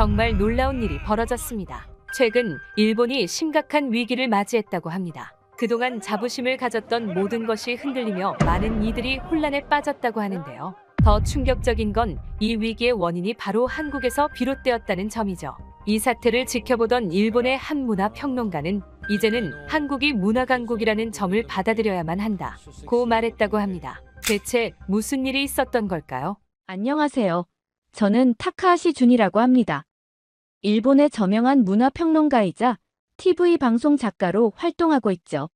정말 놀라운 일이 벌어졌습니다. 최근 일본이 심각한 위기를 맞이했다고 합니다. 그동안 자부심을 가졌던 모든 것이 흔들리며 많은 이들이 혼란에 빠졌다고 하는데요. 더 충격적인 건 이 위기의 원인이 바로 한국에서 비롯되었다는 점이죠. 이 사태를 지켜보던 일본의 한 문화 평론가는 이제는 한국이 문화 강국이라는 점을 받아들여야만 한다. 고 말했다고 합니다. 대체 무슨 일이 있었던 걸까요? 안녕하세요. 저는 타카하시 준이라고 합니다. 일본의 저명한 문화평론가이자 TV 방송 작가로 활동하고 있죠.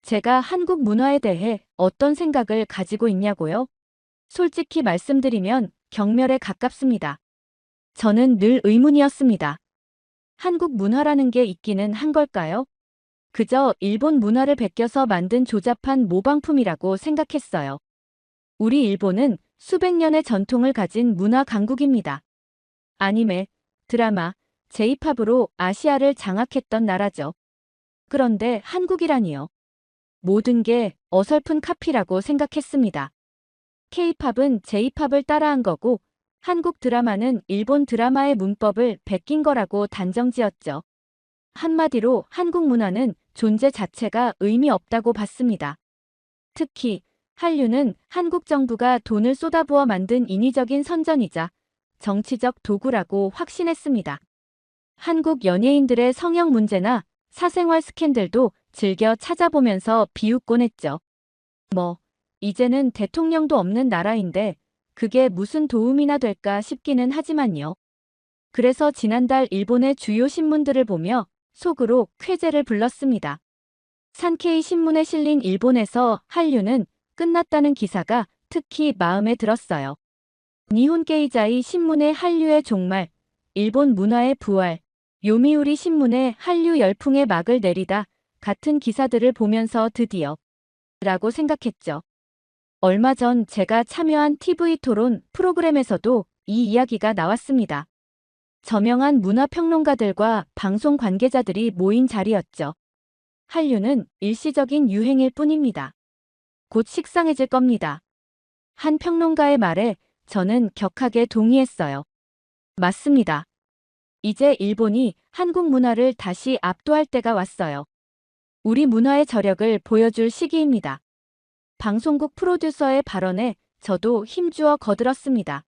제가 한국 문화에 대해 어떤 생각을 가지고 있냐고요? 솔직히 말씀드리면 경멸에 가깝습니다. 저는 늘 의문이었습니다. 한국 문화라는 게 있기는 한 걸까요? 그저 일본 문화를 베껴서 만든 조잡한 모방품이라고 생각했어요. 우리 일본은 수백 년의 전통을 가진 문화 강국입니다. 아니메, 드라마, 제이팝으로 아시아를 장악했던 나라죠. 그런데 한국이라니요. 모든 게 어설픈 카피라고 생각했습니다. 케이팝은 제이팝을 따라한 거고 한국 드라마는 일본 드라마의 문법을 베낀 거라고 단정지었죠. 한마디로 한국 문화는 존재 자체가 의미 없다고 봤습니다. 특히 한류는 한국 정부가 돈을 쏟아부어 만든 인위적인 선전이자 정치적 도구라고 확신했습니다. 한국 연예인들의 성형 문제나 사생활 스캔들도 즐겨 찾아보면서 비웃곤 했죠. 뭐, 이제는 대통령도 없는 나라인데 그게 무슨 도움이나 될까 싶기는 하지만요. 그래서 지난달 일본의 주요 신문들을 보며 속으로 쾌재를 불렀습니다. 산케이 신문에 실린 일본에서 한류는 끝났다는 기사가 특히 마음에 들었어요. 니혼게이자이 신문의 한류의 종말, 일본 문화의 부활, 요미우리 신문의 한류 열풍의 막을 내리다 같은 기사들을 보면서 드디어 라고 생각했죠. 얼마 전 제가 참여한 TV 토론 프로그램에서도 이 이야기가 나왔습니다. 저명한 문화평론가들과 방송 관계자들이 모인 자리였죠. 한류는 일시적인 유행일 뿐입니다. 곧 식상해질 겁니다. 한 평론가의 말에 저는 격하게 동의했어요. 맞습니다. 이제 일본이 한국 문화를 다시 압도할 때가 왔어요. 우리 문화의 저력을 보여줄 시기입니다. 방송국 프로듀서의 발언에 저도 힘주어 거들었습니다.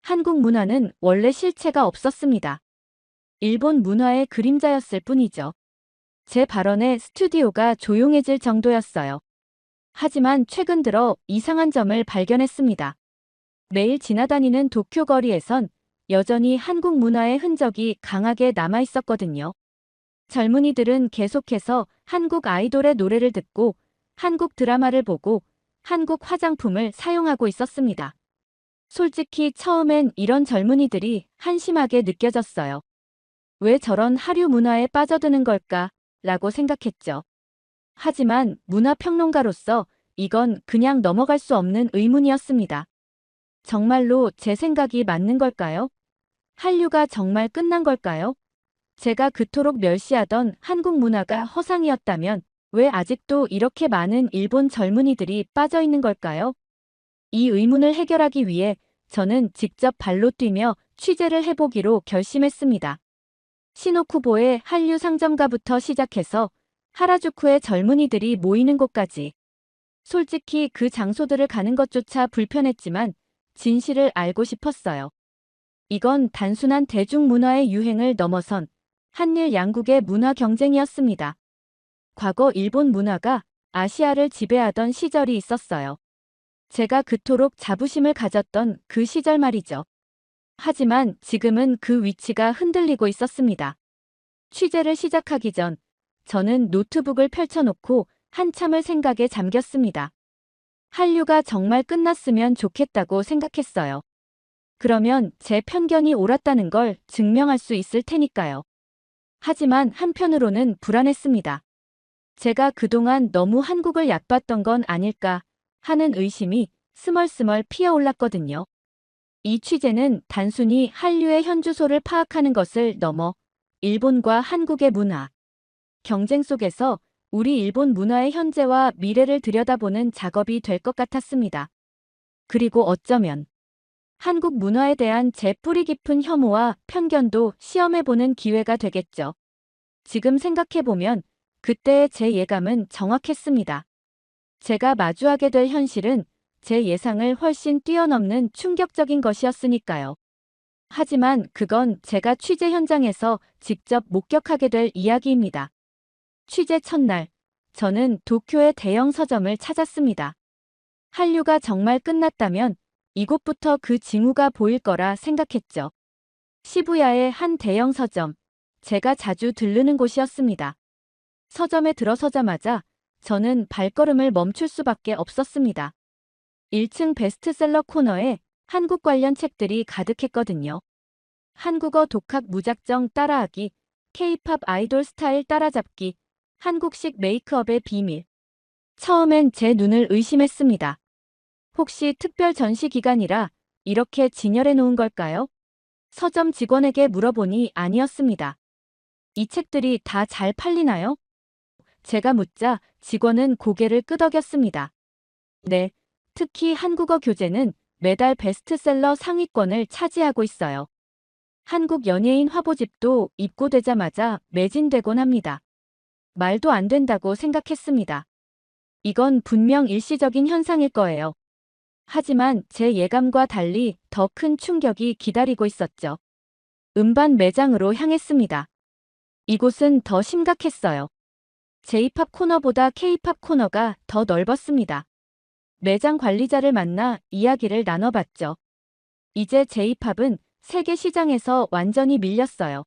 한국 문화는 원래 실체가 없었습니다. 일본 문화의 그림자였을 뿐이죠. 제 발언에 스튜디오가 조용해질 정도였어요. 하지만 최근 들어 이상한 점을 발견했습니다. 매일 지나다니는 도쿄 거리에선 여전히 한국 문화의 흔적이 강하게 남아 있었거든요. 젊은이들은 계속해서 한국 아이돌의 노래를 듣고 한국 드라마를 보고 한국 화장품을 사용하고 있었습니다. 솔직히 처음엔 이런 젊은이들이 한심하게 느껴졌어요. 왜 저런 하류 문화에 빠져드는 걸까? 라고 생각했죠. 하지만 문화평론가로서 이건 그냥 넘어갈 수 없는 의문이었습니다. 정말로 제 생각이 맞는 걸까요? 한류가 정말 끝난 걸까요? 제가 그토록 멸시하던 한국 문화가 허상이었다면 왜 아직도 이렇게 많은 일본 젊은이들이 빠져 있는 걸까요? 이 의문을 해결하기 위해 저는 직접 발로 뛰며 취재를 해보기로 결심했습니다. 시노쿠보의 한류 상점가부터 시작해서 하라주쿠의 젊은이들이 모이는 곳까지. 솔직히 그 장소들을 가는 것조차 불편했지만 진실을 알고 싶었어요. 이건 단순한 대중문화의 유행을 넘어선 한일 양국의 문화 경쟁이었습니다. 과거 일본 문화가 아시아를 지배하던 시절이 있었어요. 제가 그토록 자부심을 가졌던 그 시절 말이죠. 하지만 지금은 그 위치가 흔들리고 있었습니다. 취재를 시작하기 전 저는 노트북을 펼쳐놓고 한참을 생각에 잠겼습니다. 한류가 정말 끝났으면 좋겠다고 생각했어요. 그러면 제 편견이 옳았다는 걸 증명할 수 있을 테니까요. 하지만 한편으로는 불안했습니다. 제가 그동안 너무 한국을 얕봤던 건 아닐까 하는 의심이 스멀스멀 피어올랐거든요. 이 취재는 단순히 한류의 현주소를 파악하는 것을 넘어 일본과 한국의 문화, 경쟁 속에서 우리 일본 문화의 현재와 미래를 들여다보는 작업이 될 것 같았습니다. 그리고 어쩌면 한국 문화에 대한 제 뿌리 깊은 혐오와 편견도 시험해보는 기회가 되겠죠. 지금 생각해보면 그때의 제 예감은 정확했습니다. 제가 마주하게 될 현실은 제 예상을 훨씬 뛰어넘는 충격적인 것이었으니까요. 하지만 그건 제가 취재 현장에서 직접 목격하게 될 이야기입니다. 취재 첫날, 저는 도쿄의 대형 서점을 찾았습니다. 한류가 정말 끝났다면 이곳부터 그 징후가 보일 거라 생각했죠. 시부야의 한 대형 서점, 제가 자주 들르는 곳이었습니다. 서점에 들어서자마자 저는 발걸음을 멈출 수밖에 없었습니다. 1층 베스트셀러 코너에 한국 관련 책들이 가득했거든요. 한국어 독학 무작정 따라하기, K-팝 아이돌 스타일 따라잡기, 한국식 메이크업의 비밀. 처음엔 제 눈을 의심했습니다. 혹시 특별 전시 기간이라 이렇게 진열해 놓은 걸까요? 서점 직원에게 물어보니 아니었습니다. 이 책들이 다 잘 팔리나요? 제가 묻자 직원은 고개를 끄덕였습니다. 네, 특히 한국어 교재는 매달 베스트셀러 상위권을 차지하고 있어요. 한국 연예인 화보집도 입고되자마자 매진되곤 합니다. 말도 안 된다고 생각했습니다. 이건 분명 일시적인 현상일 거예요. 하지만 제 예감과 달리 더 큰 충격이 기다리고 있었죠. 음반 매장으로 향했습니다. 이곳은 더 심각했어요. J-팝 코너보다 K-팝 코너가 더 넓었습니다. 매장 관리자를 만나 이야기를 나눠봤죠. 이제 J-팝은 세계 시장에서 완전히 밀렸어요.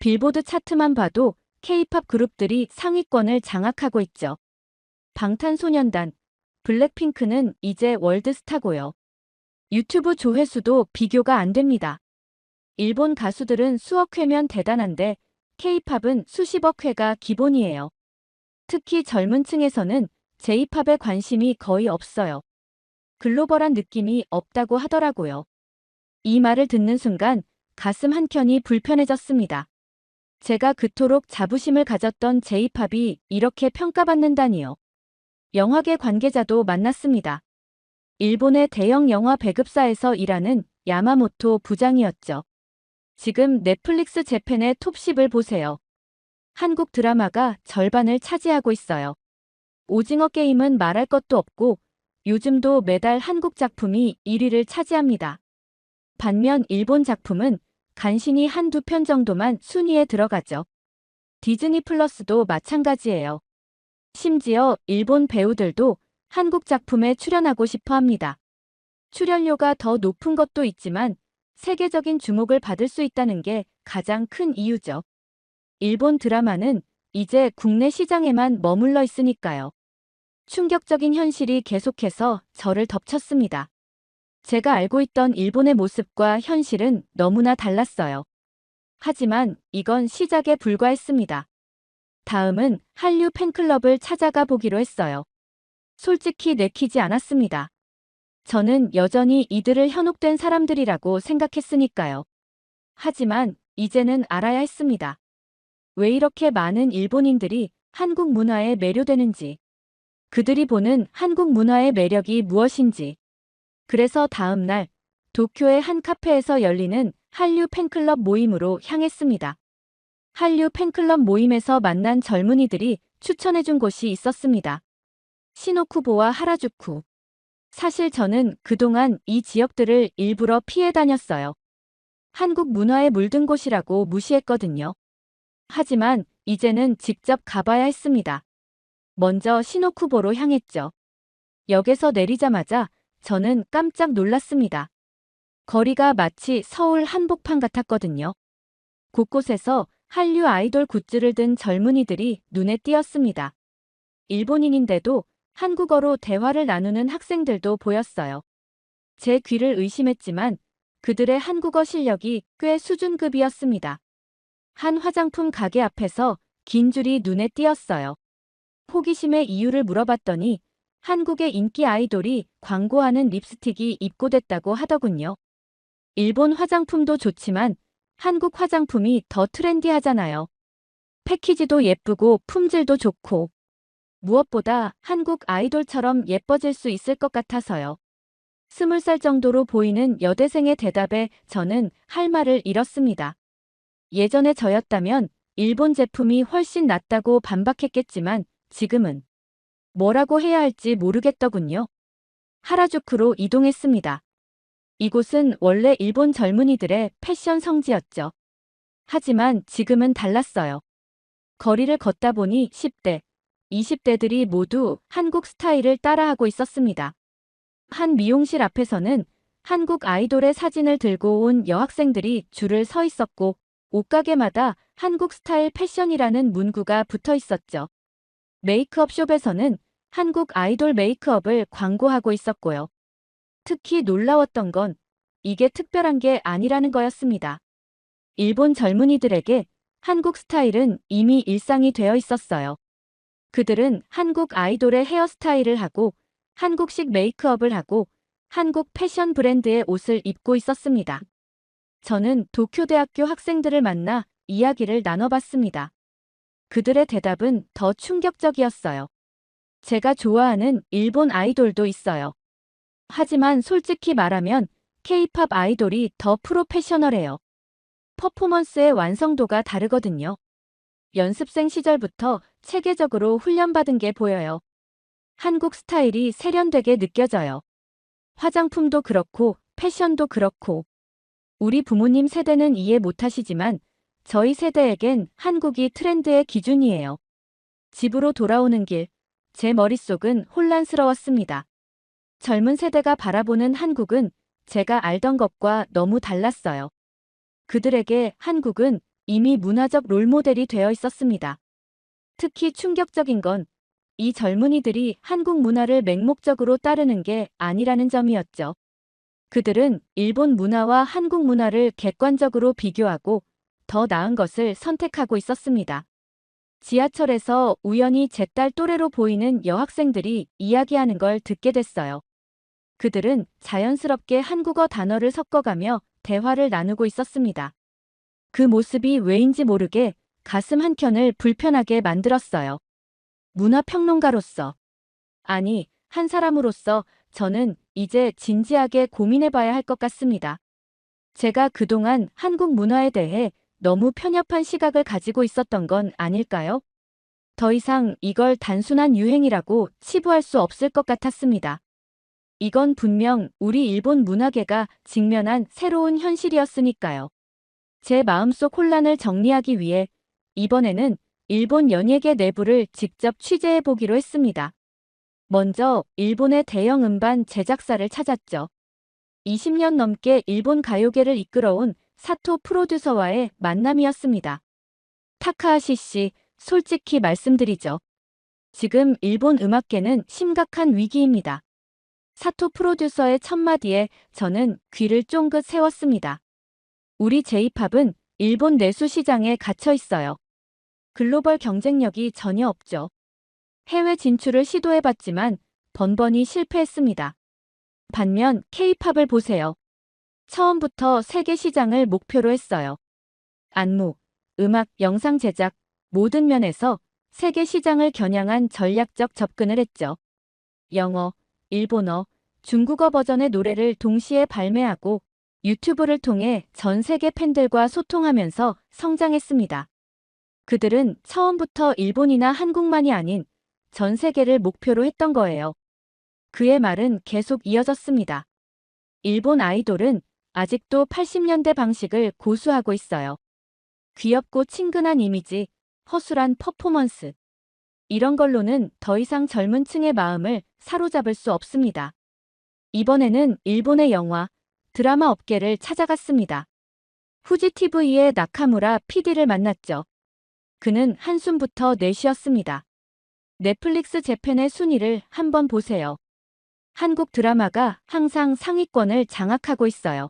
빌보드 차트만 봐도 K-팝 그룹들이 상위권을 장악하고 있죠. 방탄소년단, 블랙핑크는 이제 월드스타고요. 유튜브 조회수도 비교가 안 됩니다. 일본 가수들은 수억 회면 대단한데 K-팝은 수십억 회가 기본이에요. 특히 젊은 층에서는 J-팝에 관심이 거의 없어요. 글로벌한 느낌이 없다고 하더라고요. 이 말을 듣는 순간 가슴 한켠이 불편해졌습니다. 제가 그토록 자부심을 가졌던 J-팝이 이렇게 평가받는다니요. 영화계 관계자도 만났습니다. 일본의 대형 영화 배급사에서 일하는 야마모토 부장이었죠. 지금 넷플릭스 재팬의 톱10을 보세요. 한국 드라마가 절반을 차지하고 있어요. 오징어 게임은 말할 것도 없고 요즘도 매달 한국 작품이 1위를 차지합니다. 반면 일본 작품은 간신히 한두 편 정도만 순위에 들어가죠. 디즈니 플러스도 마찬가지예요. 심지어 일본 배우들도 한국 작품에 출연하고 싶어 합니다. 출연료가 더 높은 것도 있지만 세계적인 주목을 받을 수 있다는 게 가장 큰 이유죠. 일본 드라마는 이제 국내 시장에만 머물러 있으니까요. 충격적인 현실이 계속해서 저를 덮쳤습니다. 제가 알고 있던 일본의 모습과 현실은 너무나 달랐어요. 하지만 이건 시작에 불과했습니다. 다음은 한류 팬클럽을 찾아가 보기로 했어요. 솔직히 내키지 않았습니다. 저는 여전히 이들을 현혹된 사람들이라고 생각했으니까요. 하지만 이제는 알아야 했습니다. 왜 이렇게 많은 일본인들이 한국 문화에 매료되는지, 그들이 보는 한국 문화의 매력이 무엇인지. 그래서 다음 날 도쿄의 한 카페에서 열리는 한류 팬클럽 모임으로 향했습니다. 한류 팬클럽 모임에서 만난 젊은이들이 추천해준 곳이 있었습니다. 시노쿠보와 하라주쿠. 사실 저는 그동안 이 지역들을 일부러 피해 다녔어요. 한국 문화에 물든 곳이라고 무시했거든요. 하지만 이제는 직접 가봐야 했습니다. 먼저 시노쿠보로 향했죠. 역에서 내리자마자 저는 깜짝 놀랐습니다. 거리가 마치 서울 한복판 같았거든요. 곳곳에서 한류 아이돌 굿즈를 든 젊은이들이 눈에 띄었습니다. 일본인인데도 한국어로 대화를 나누는 학생들도 보였어요. 제 귀를 의심했지만 그들의 한국어 실력이 꽤 수준급이었습니다. 한 화장품 가게 앞에서 긴 줄이 눈에 띄었어요. 호기심의 이유를 물어봤더니 한국의 인기 아이돌이 광고하는 립스틱이 입고됐다고 하더군요. 일본 화장품도 좋지만 한국 화장품이 더 트렌디하잖아요. 패키지도 예쁘고 품질도 좋고 무엇보다 한국 아이돌처럼 예뻐질 수 있을 것 같아서요. 스물 살 정도로 보이는 여대생의 대답에 저는 할 말을 잃었습니다. 예전에 저였다면 일본 제품이 훨씬 낫다고 반박했겠지만 지금은 뭐라고 해야 할지 모르겠더군요. 하라주쿠로 이동했습니다. 이곳은 원래 일본 젊은이들의 패션 성지였죠. 하지만 지금은 달랐어요. 거리를 걷다 보니 10대, 20대들이 모두 한국 스타일을 따라하고 있었습니다. 한 미용실 앞에서는 한국 아이돌의 사진을 들고 온 여학생들이 줄을 서 있었고 옷가게마다 한국 스타일 패션이라는 문구가 붙어 있었죠. 메이크업 숍에서는 한국 아이돌 메이크업을 광고하고 있었고요. 특히 놀라웠던 건 이게 특별한 게 아니라는 거였습니다. 일본 젊은이들에게 한국 스타일은 이미 일상이 되어 있었어요. 그들은 한국 아이돌의 헤어스타일을 하고 한국식 메이크업을 하고 한국 패션 브랜드의 옷을 입고 있었습니다. 저는 도쿄대학교 학생들을 만나 이야기를 나눠봤습니다. 그들의 대답은 더 충격적이었어요. 제가 좋아하는 일본 아이돌도 있어요. 하지만 솔직히 말하면 K-팝 아이돌이 더 프로페셔널해요. 퍼포먼스의 완성도가 다르거든요. 연습생 시절부터 체계적으로 훈련받은 게 보여요. 한국 스타일이 세련되게 느껴져요. 화장품도 그렇고 패션도 그렇고. 우리 부모님 세대는 이해 못하시지만 저희 세대에겐 한국이 트렌드의 기준이에요. 집으로 돌아오는 길, 제 머릿속은 혼란스러웠습니다. 젊은 세대가 바라보는 한국은 제가 알던 것과 너무 달랐어요. 그들에게 한국은 이미 문화적 롤모델이 되어 있었습니다. 특히 충격적인 건 이 젊은이들이 한국 문화를 맹목적으로 따르는 게 아니라는 점이었죠. 그들은 일본 문화와 한국 문화를 객관적으로 비교하고 더 나은 것을 선택하고 있었습니다. 지하철에서 우연히 제 딸 또래로 보이는 여학생들이 이야기하는 걸 듣게 됐어요. 그들은 자연스럽게 한국어 단어를 섞어가며 대화를 나누고 있었습니다. 그 모습이 왜인지 모르게 가슴 한켠을 불편하게 만들었어요. 문화평론가로서, 아니, 한 사람으로서 저는 이제 진지하게 고민해봐야 할 것 같습니다. 제가 그동안 한국 문화에 대해 너무 편협한 시각을 가지고 있었던 건 아닐까요? 더 이상 이걸 단순한 유행이라고 치부할 수 없을 것 같았습니다. 이건 분명 우리 일본 문화계가 직면한 새로운 현실이었으니까요. 제 마음속 혼란을 정리하기 위해 이번에는 일본 연예계 내부를 직접 취재해 보기로 했습니다. 먼저 일본의 대형 음반 제작사를 찾았죠. 20년 넘게 일본 가요계를 이끌어온 사토 프로듀서와의 만남이었습니다. 타카하시 씨, 솔직히 말씀드리죠. 지금 일본 음악계는 심각한 위기입니다. 사토 프로듀서의 첫마디에 저는 귀를 쫑긋 세웠습니다. 우리 제이팝은 일본 내수 시장에 갇혀 있어요. 글로벌 경쟁력이 전혀 없죠. 해외 진출을 시도해봤지만 번번이 실패했습니다. 반면 K-팝을 보세요. 처음부터 세계 시장을 목표로 했어요. 안무, 음악, 영상 제작, 모든 면에서 세계 시장을 겨냥한 전략적 접근을 했죠. 영어, 일본어, 중국어 버전의 노래를 동시에 발매하고 유튜브를 통해 전 세계 팬들과 소통하면서 성장했습니다. 그들은 처음부터 일본이나 한국만이 아닌 전 세계를 목표로 했던 거예요. 그의 말은 계속 이어졌습니다. 일본 아이돌은 아직도 80년대 방식을 고수하고 있어요. 귀엽고 친근한 이미지, 허술한 퍼포먼스. 이런 걸로는 더 이상 젊은 층의 마음을 사로잡을 수 없습니다. 이번에는 일본의 영화, 드라마 업계를 찾아갔습니다. 후지TV의 나카무라 PD를 만났죠. 그는 한숨부터 내쉬었습니다. 넷플릭스 재팬의 순위를 한번 보세요. 한국 드라마가 항상 상위권을 장악하고 있어요.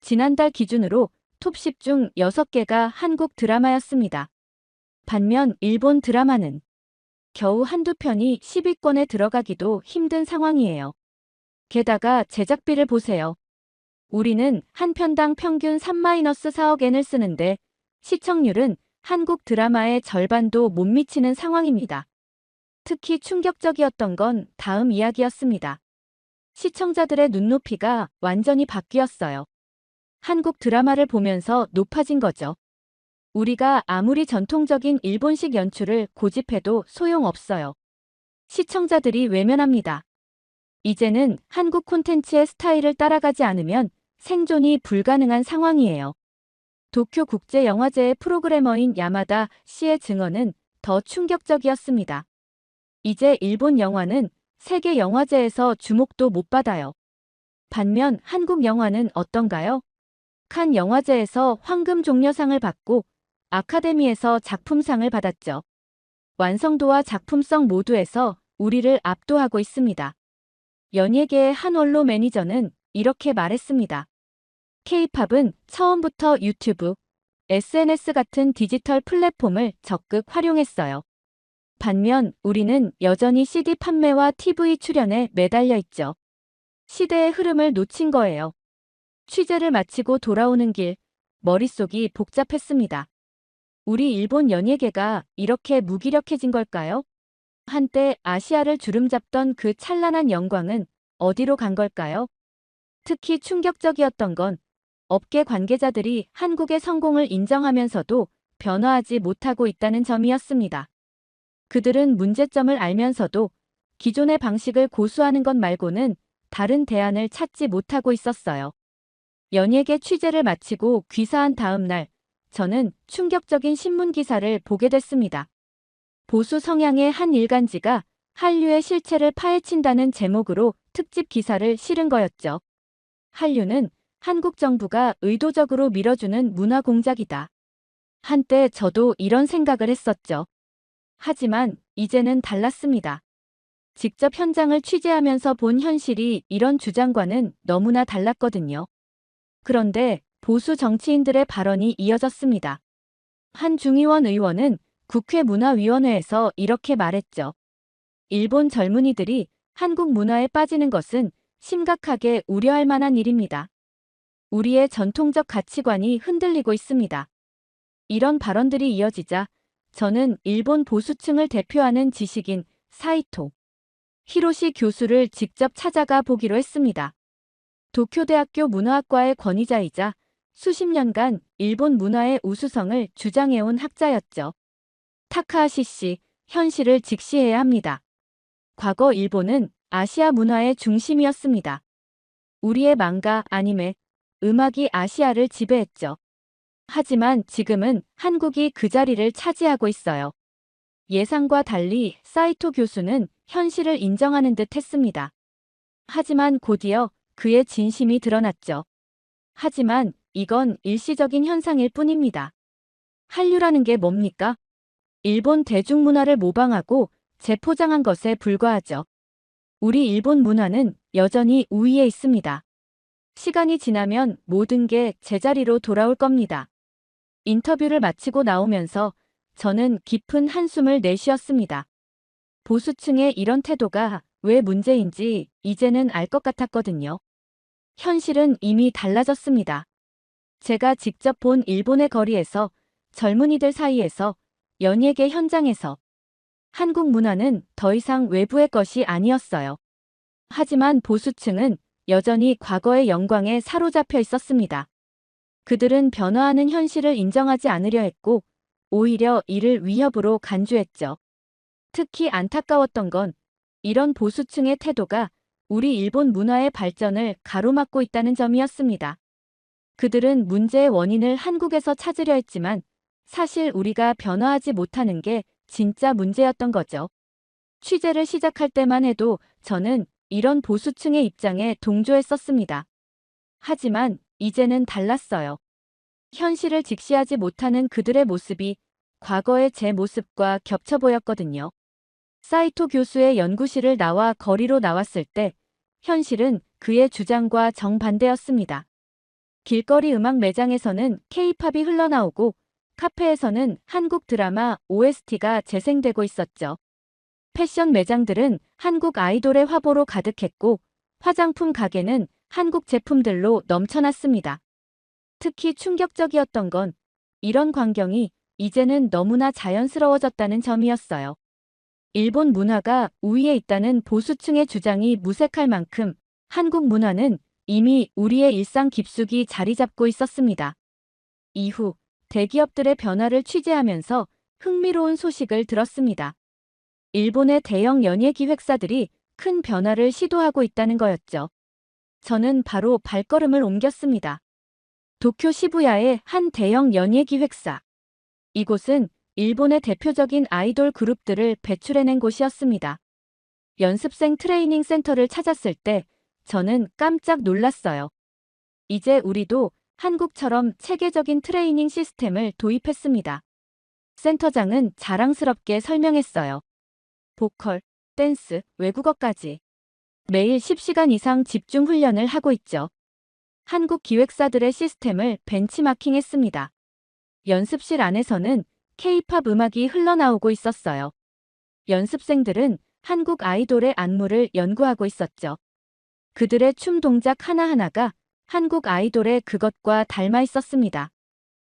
지난달 기준으로 톱10 중 6개가 한국 드라마였습니다. 반면 일본 드라마는 겨우 한두 편이 10위권에 들어가기도 힘든 상황이에요. 게다가 제작비를 보세요. 우리는 한 편당 평균 3-4억엔을 쓰는데 시청률은 한국 드라마의 절반도 못 미치는 상황입니다. 특히 충격적이었던 건 다음 이야기였습니다. 시청자들의 눈높이가 완전히 바뀌었어요. 한국 드라마를 보면서 높아진 거죠. 우리가 아무리 전통적인 일본식 연출을 고집해도 소용없어요. 시청자들이 외면합니다. 이제는 한국 콘텐츠의 스타일을 따라가지 않으면 생존이 불가능한 상황이에요. 도쿄 국제영화제의 프로그래머인 야마다 씨의 증언은 더 충격적이었습니다. 이제 일본 영화는 세계 영화제에서 주목도 못 받아요. 반면 한국 영화는 어떤가요? 칸 영화제에서 황금 종려상을 받고 아카데미에서 작품상을 받았죠. 완성도와 작품성 모두에서 우리를 압도하고 있습니다. 연예계의 한 원로 매니저는 이렇게 말했습니다. K-팝은 처음부터 유튜브, SNS 같은 디지털 플랫폼을 적극 활용했어요. 반면 우리는 여전히 CD 판매와 TV 출연에 매달려 있죠. 시대의 흐름을 놓친 거예요. 취재를 마치고 돌아오는 길, 머릿속이 복잡했습니다. 우리 일본 연예계가 이렇게 무기력해진 걸까요? 한때 아시아를 주름잡던 그 찬란한 영광은 어디로 간 걸까요? 특히 충격적이었던 건 업계 관계자들이 한국의 성공을 인정하면서도 변화하지 못하고 있다는 점이었습니다. 그들은 문제점을 알면서도 기존의 방식을 고수하는 것 말고는 다른 대안을 찾지 못하고 있었어요. 연예계 취재를 마치고 귀사한 다음 날, 저는 충격적인 신문 기사를 보게 됐습니다. 보수 성향의 한 일간지가 한류의 실체를 파헤친다는 제목으로 특집 기사를 실은 거였죠. 한류는 한국 정부가 의도적으로 밀어주는 문화 공작이다. 한때 저도 이런 생각을 했었죠. 하지만 이제는 달랐습니다. 직접 현장을 취재하면서 본 현실이 이런 주장과는 너무나 달랐거든요. 그런데 보수 정치인들의 발언이 이어졌습니다. 한 중의원 의원은 국회 문화위원회에서 이렇게 말했죠. 일본 젊은이들이 한국 문화에 빠지는 것은 심각하게 우려할 만한 일입니다. 우리의 전통적 가치관이 흔들리고 있습니다. 이런 발언들이 이어지자 저는 일본 보수층을 대표하는 지식인 사이토 히로시 교수를 직접 찾아가 보기로 했습니다. 도쿄대학교 문화학과의 권위자이자 수십 년간 일본 문화의 우수성을 주장해온 학자였죠. 타카하시 씨, 현실을 직시해야 합니다. 과거 일본은 아시아 문화의 중심이었습니다. 우리의 망가, 아니메, 음악이 아시아를 지배했죠. 하지만 지금은 한국이 그 자리를 차지하고 있어요. 예상과 달리 사이토 교수는 현실을 인정하는 듯 했습니다. 하지만 곧이어 그의 진심이 드러났죠. 하지만 이건 일시적인 현상일 뿐입니다. 한류라는 게 뭡니까? 일본 대중문화를 모방하고 재포장한 것에 불과하죠. 우리 일본 문화는 여전히 우위에 있습니다. 시간이 지나면 모든 게 제자리로 돌아올 겁니다. 인터뷰를 마치고 나오면서 저는 깊은 한숨을 내쉬었습니다. 보수층의 이런 태도가 왜 문제인지 이제는 알 것 같았거든요. 현실은 이미 달라졌습니다. 제가 직접 본 일본의 거리에서 젊은이들 사이에서 연예계 현장에서 한국 문화는 더 이상 외부의 것이 아니었어요. 하지만 보수층은 여전히 과거의 영광에 사로잡혀 있었습니다. 그들은 변화하는 현실을 인정하지 않으려 했고 오히려 이를 위협으로 간주했죠. 특히 안타까웠던 건 이런 보수층의 태도가 우리 일본 문화의 발전을 가로막고 있다는 점이었습니다. 그들은 문제의 원인을 한국에서 찾으려 했지만 사실 우리가 변화하지 못하는 게 진짜 문제였던 거죠. 취재를 시작할 때만 해도 저는 이런 보수층의 입장에 동조했었습니다. 하지만 이제는 달랐어요. 현실을 직시하지 못하는 그들의 모습이 과거의 제 모습과 겹쳐 보였거든요. 사이토 교수의 연구실을 나와 거리로 나왔을 때 현실은 그의 주장과 정반대였습니다. 길거리 음악 매장에서는 케이팝이 흘러나오고 카페에서는 한국 드라마 OST가 재생되고 있었죠. 패션 매장들은 한국 아이돌의 화보로 가득했고 화장품 가게는 한국 제품들로 넘쳐났습니다. 특히 충격적이었던 건 이런 광경이 이제는 너무나 자연스러워졌다는 점이었어요. 일본 문화가 우위에 있다는 보수층의 주장이 무색할 만큼 한국 문화는 이미 우리의 일상 깊숙이 자리 잡고 있었습니다. 이후 대기업들의 변화를 취재하면서 흥미로운 소식을 들었습니다. 일본의 대형 연예 기획사들이 큰 변화를 시도하고 있다는 거였죠. 저는 바로 발걸음을 옮겼습니다. 도쿄 시부야의 한 대형 연예 기획사. 이곳은 일본의 대표적인 아이돌 그룹들을 배출해낸 곳이었습니다. 연습생 트레이닝 센터를 찾았을 때 저는 깜짝 놀랐어요. 이제 우리도 한국처럼 체계적인 트레이닝 시스템을 도입했습니다. 센터장은 자랑스럽게 설명했어요. 보컬, 댄스, 외국어까지. 매일 10시간 이상 집중 훈련을 하고 있죠. 한국 기획사들의 시스템을 벤치마킹했습니다. 연습실 안에서는 K-팝 음악이 흘러나오고 있었어요. 연습생들은 한국 아이돌의 안무를 연구하고 있었죠. 그들의 춤 동작 하나하나가 한국 아이돌의 그것과 닮아 있었습니다.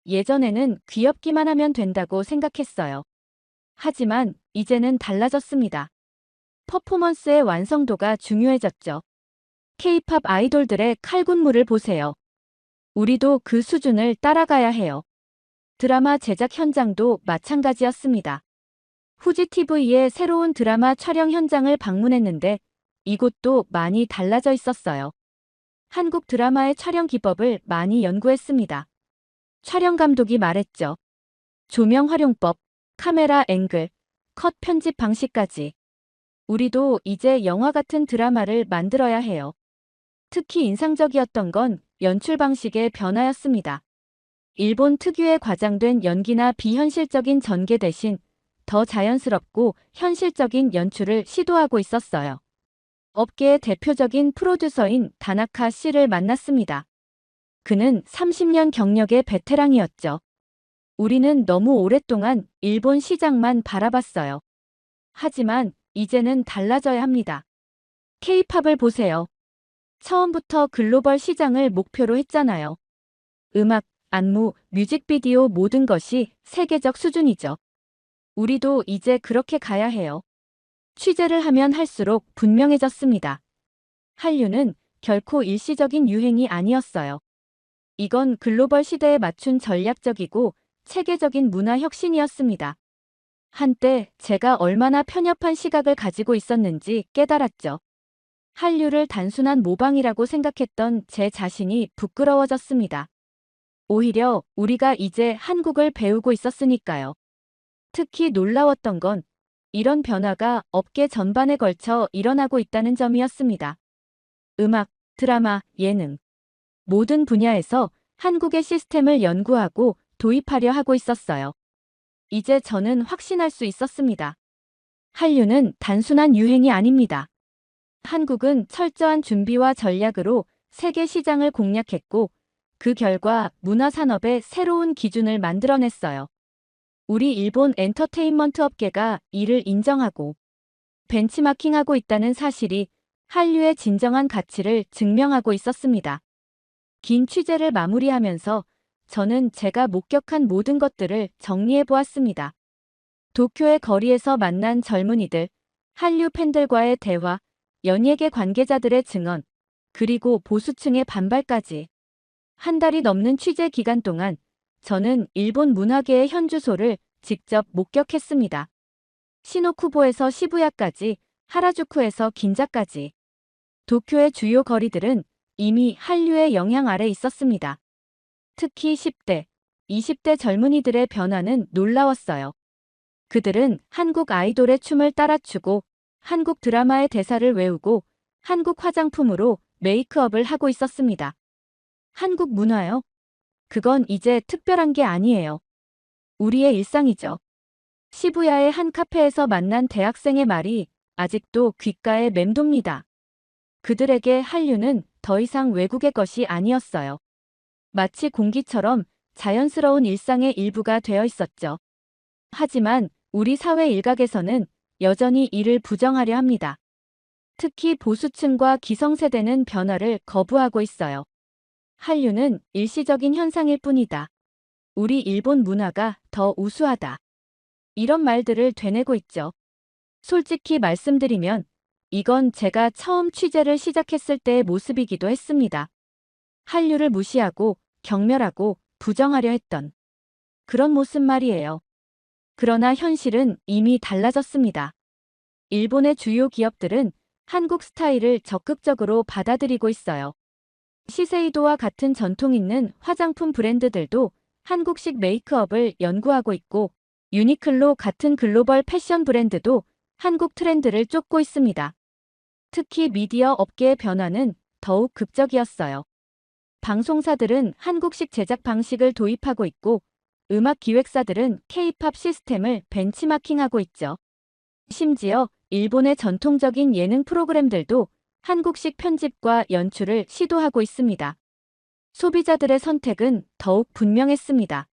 예전에는 귀엽기만 하면 된다고 생각했어요. 하지만 이제는 달라졌습니다. 퍼포먼스의 완성도가 중요해졌죠. K-팝 아이돌들의 칼군무를 보세요. 우리도 그 수준을 따라가야 해요. 드라마 제작 현장도 마찬가지였습니다. 후지 TV의 새로운 드라마 촬영 현장을 방문했는데 이곳도 많이 달라져 있었어요. 한국 드라마의 촬영 기법을 많이 연구했습니다. 촬영 감독이 말했죠. 조명 활용법, 카메라 앵글, 컷 편집 방식까지. 우리도 이제 영화 같은 드라마를 만들어야 해요. 특히 인상적이었던 건 연출 방식의 변화였습니다. 일본 특유의 과장된 연기나 비현실적인 전개 대신 더 자연스럽고 현실적인 연출을 시도하고 있었어요. 업계의 대표적인 프로듀서인 다나카 씨를 만났습니다. 그는 30년 경력의 베테랑이었죠. 우리는 너무 오랫동안 일본 시장만 바라봤어요. 하지만 이제는 달라져야 합니다. K-팝을 보세요. 처음부터 글로벌 시장을 목표로 했잖아요. 음악, 안무, 뮤직비디오 모든 것이 세계적 수준이죠. 우리도 이제 그렇게 가야 해요. 취재를 하면 할수록 분명해졌습니다. 한류는 결코 일시적인 유행이 아니었어요. 이건 글로벌 시대에 맞춘 전략적이고 체계적인 문화 혁신이었습니다. 한때 제가 얼마나 편협한 시각을 가지고 있었는지 깨달았죠. 한류를 단순한 모방이라고 생각했던 제 자신이 부끄러워졌습니다. 오히려 우리가 이제 한국을 배우고 있었으니까요. 특히 놀라웠던 건 이런 변화가 업계 전반에 걸쳐 일어나고 있다는 점이었습니다. 음악, 드라마, 예능. 모든 분야에서 한국의 시스템을 연구하고 도입하려 하고 있었어요. 이제 저는 확신할 수 있었습니다. 한류는 단순한 유행이 아닙니다. 한국은 철저한 준비와 전략으로 세계 시장을 공략했고 그 결과 문화산업의 새로운 기준을 만들어냈어요. 우리 일본 엔터테인먼트 업계가 이를 인정하고 벤치마킹하고 있다는 사실이 한류의 진정한 가치를 증명하고 있었습니다. 긴 취재를 마무리하면서 저는 제가 목격한 모든 것들을 정리해 보았습니다. 도쿄의 거리에서 만난 젊은이들, 한류 팬들과의 대화, 연예계 관계자들의 증언, 그리고 보수층의 반발까지. 한 달이 넘는 취재 기간 동안 저는 일본 문화계의 현주소를 직접 목격했습니다. 시노쿠보에서 시부야까지, 하라주쿠에서 긴자까지. 도쿄의 주요 거리들은 이미 한류의 영향 아래 있었습니다. 특히 10대, 20대 젊은이들의 변화는 놀라웠어요. 그들은 한국 아이돌의 춤을 따라추고 한국 드라마의 대사를 외우고 한국 화장품으로 메이크업을 하고 있었습니다. 한국 문화요? 그건 이제 특별한 게 아니에요. 우리의 일상이죠. 시부야의 한 카페에서 만난 대학생의 말이 아직도 귓가에 맴돕니다. 그들에게 한류는 더 이상 외국의 것이 아니었어요. 마치 공기처럼 자연스러운 일상의 일부가 되어 있었죠. 하지만 우리 사회 일각에서는 여전히 이를 부정하려 합니다. 특히 보수층과 기성세대는 변화를 거부하고 있어요. 한류는 일시적인 현상일 뿐이다. 우리 일본 문화가 더 우수하다. 이런 말들을 되뇌고 있죠. 솔직히 말씀드리면 이건 제가 처음 취재를 시작했을 때의 모습이기도 했습니다. 한류를 무시하고 경멸하고 부정하려 했던 그런 모습 말이에요. 그러나 현실은 이미 달라졌습니다. 일본의 주요 기업들은 한국 스타일을 적극적으로 받아들이고 있어요. 시세이도와 같은 전통 있는 화장품 브랜드들도 한국식 메이크업을 연구하고 있고 유니클로 같은 글로벌 패션 브랜드도 한국 트렌드를 쫓고 있습니다. 특히 미디어 업계의 변화는 더욱 극적이었어요. 방송사들은 한국식 제작 방식을 도입하고 있고 음악 기획사들은 K-팝 시스템을 벤치마킹하고 있죠. 심지어 일본의 전통적인 예능 프로그램들도 한국식 편집과 연출을 시도하고 있습니다. 소비자들의 선택은 더욱 분명했습니다.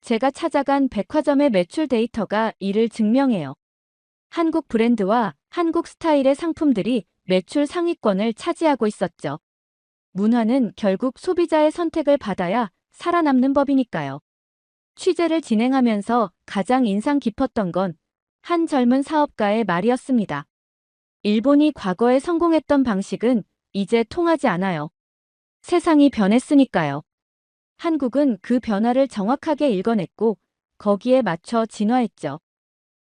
제가 찾아간 백화점의 매출 데이터가 이를 증명해요. 한국 브랜드와 한국 스타일의 상품들이 매출 상위권을 차지하고 있었죠. 문화는 결국 소비자의 선택을 받아야 살아남는 법이니까요. 취재를 진행하면서 가장 인상 깊었던 건 한 젊은 사업가의 말이었습니다. 일본이 과거에 성공했던 방식은 이제 통하지 않아요. 세상이 변했으니까요. 한국은 그 변화를 정확하게 읽어냈고 거기에 맞춰 진화했죠.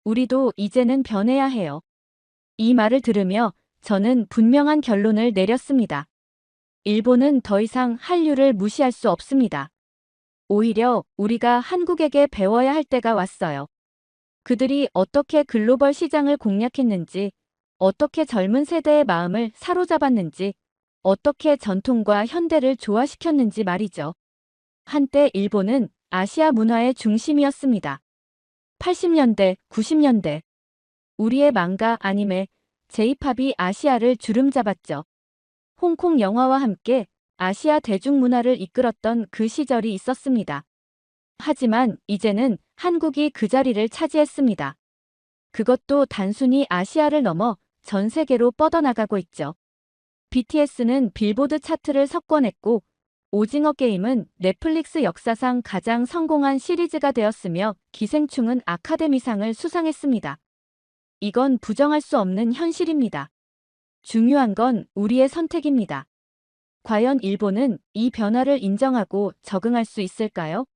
우리도 이제는 변해야 해요. 이 말을 들으며 저는 분명한 결론을 내렸습니다. 일본은 더 이상 한류를 무시할 수 없습니다. 오히려 우리가 한국에게 배워야 할 때가 왔어요. 그들이 어떻게 글로벌 시장을 공략했는지, 어떻게 젊은 세대의 마음을 사로잡았는지, 어떻게 전통과 현대를 조화시켰는지 말이죠. 한때 일본은 아시아 문화의 중심이었습니다. 80년대, 90년대. 우리의 망가 아니메, 제이팝이 아시아를 주름잡았죠. 홍콩 영화와 함께 아시아 대중문화를 이끌었던 그 시절이 있었습니다. 하지만 이제는 한국이 그 자리를 차지했습니다. 그것도 단순히 아시아를 넘어 전 세계로 뻗어나가고 있죠. BTS는 빌보드 차트를 석권했고 오징어 게임은 넷플릭스 역사상 가장 성공한 시리즈가 되었으며 기생충은 아카데미상을 수상했습니다. 이건 부정할 수 없는 현실입니다. 중요한 건 우리의 선택입니다. 과연 일본은 이 변화를 인정하고 적응할 수 있을까요?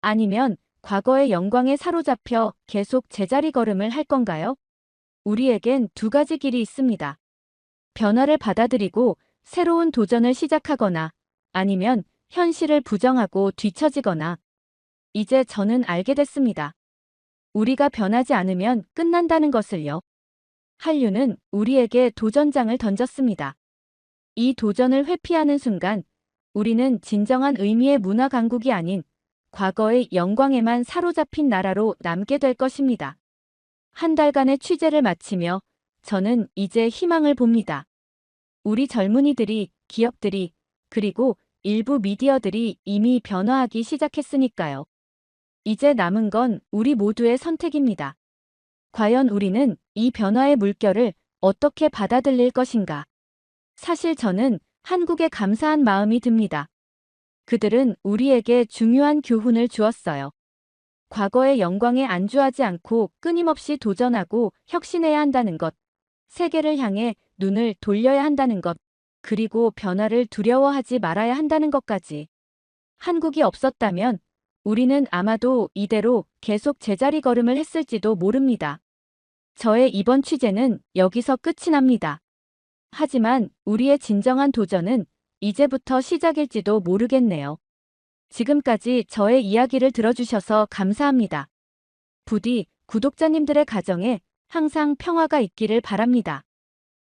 아니면 과거의 영광에 사로잡혀 계속 제자리 걸음을 할 건가요? 우리에겐 두 가지 길이 있습니다. 변화를 받아들이고 새로운 도전을 시작하거나 아니면 현실을 부정하고 뒤처지거나 이제 저는 알게 됐습니다. 우리가 변하지 않으면 끝난다는 것을요. 한류는 우리에게 도전장을 던졌습니다. 이 도전을 회피하는 순간 우리는 진정한 의미의 문화 강국이 아닌 과거의 영광에만 사로잡힌 나라로 남게 될 것입니다. 한 달간의 취재를 마치며 저는 이제 희망을 봅니다. 우리 젊은이들이, 기업들이, 그리고 일부 미디어들이 이미 변화하기 시작했으니까요. 이제 남은 건 우리 모두의 선택입니다. 과연 우리는 이 변화의 물결을 어떻게 받아들일 것인가? 사실 저는 한국에 감사한 마음이 듭니다. 그들은 우리에게 중요한 교훈을 주었어요. 과거의 영광에 안주하지 않고 끊임없이 도전하고 혁신해야 한다는 것, 세계를 향해 눈을 돌려야 한다는 것, 그리고 변화를 두려워하지 말아야 한다는 것까지. 한국이 없었다면 우리는 아마도 이대로 계속 제자리 걸음을 했을지도 모릅니다. 저의 이번 취재는 여기서 끝이 납니다. 하지만 우리의 진정한 도전은 이제부터 시작일지도 모르겠네요. 지금까지 저의 이야기를 들어주셔서 감사합니다. 부디 구독자님들의 가정에 항상 평화가 있기를 바랍니다.